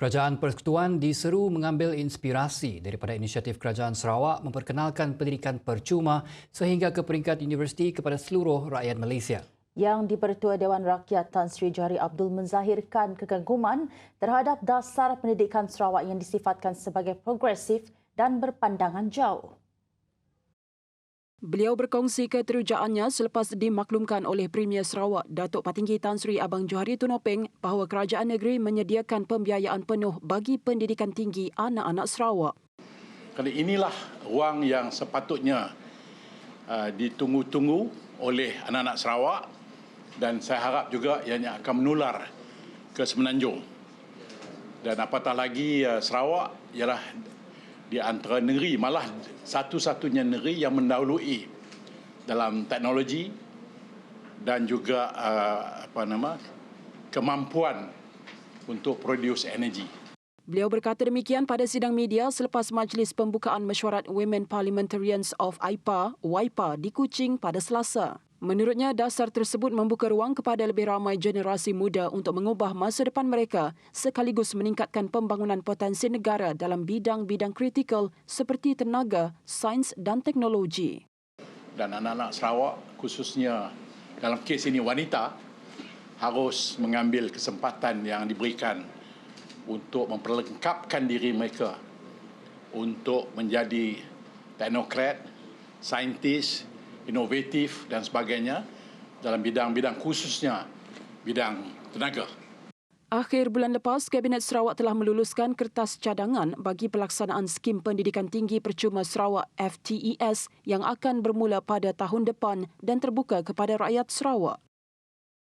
Kerajaan Persekutuan diseru mengambil inspirasi daripada inisiatif Kerajaan Sarawak memperkenalkan pendidikan percuma sehingga ke peringkat universiti kepada seluruh rakyat Malaysia. Yang di-Pertua Dewan Rakyat Tan Sri Johari Abdul menzahirkan kekaguman terhadap dasar pendidikan Sarawak yang disifatkan sebagai progresif dan berpandangan jauh. Beliau berkongsi keterujaannya selepas dimaklumkan oleh Premier Sarawak Datuk Patinggi Tan Sri Abang Johari Tunopeng bahawa kerajaan negeri menyediakan pembiayaan penuh bagi pendidikan tinggi anak-anak Sarawak. Kerana inilah ruang yang sepatutnya uh, ditunggu-tunggu oleh anak-anak Sarawak dan saya harap juga ianya akan menular ke Semenanjung. Dan apatah lagi uh, Sarawak ialah di antara negeri malah satu-satunya negeri yang mendahului dalam teknologi dan juga uh, apa nama kemampuan untuk produce energy. Beliau berkata demikian pada sidang media selepas majlis pembukaan mesyuarat Women Parliamentarians of IPA, WIPA di Kuching pada Selasa. Menurutnya, dasar tersebut membuka ruang kepada lebih ramai generasi muda untuk mengubah masa depan mereka sekaligus meningkatkan pembangunan potensi negara dalam bidang-bidang kritikal seperti tenaga, sains dan teknologi. Dan anak-anak Sarawak, khususnya dalam kes ini wanita, harus mengambil kesempatan yang diberikan untuk memperlengkapkan diri mereka untuk menjadi teknokrat, saintis, inovatif dan sebagainya dalam bidang-bidang khususnya bidang tenaga. Akhir bulan lepas, Kabinet Sarawak telah meluluskan kertas cadangan bagi pelaksanaan skim pendidikan tinggi percuma Sarawak FTES yang akan bermula pada tahun depan dan terbuka kepada rakyat Sarawak.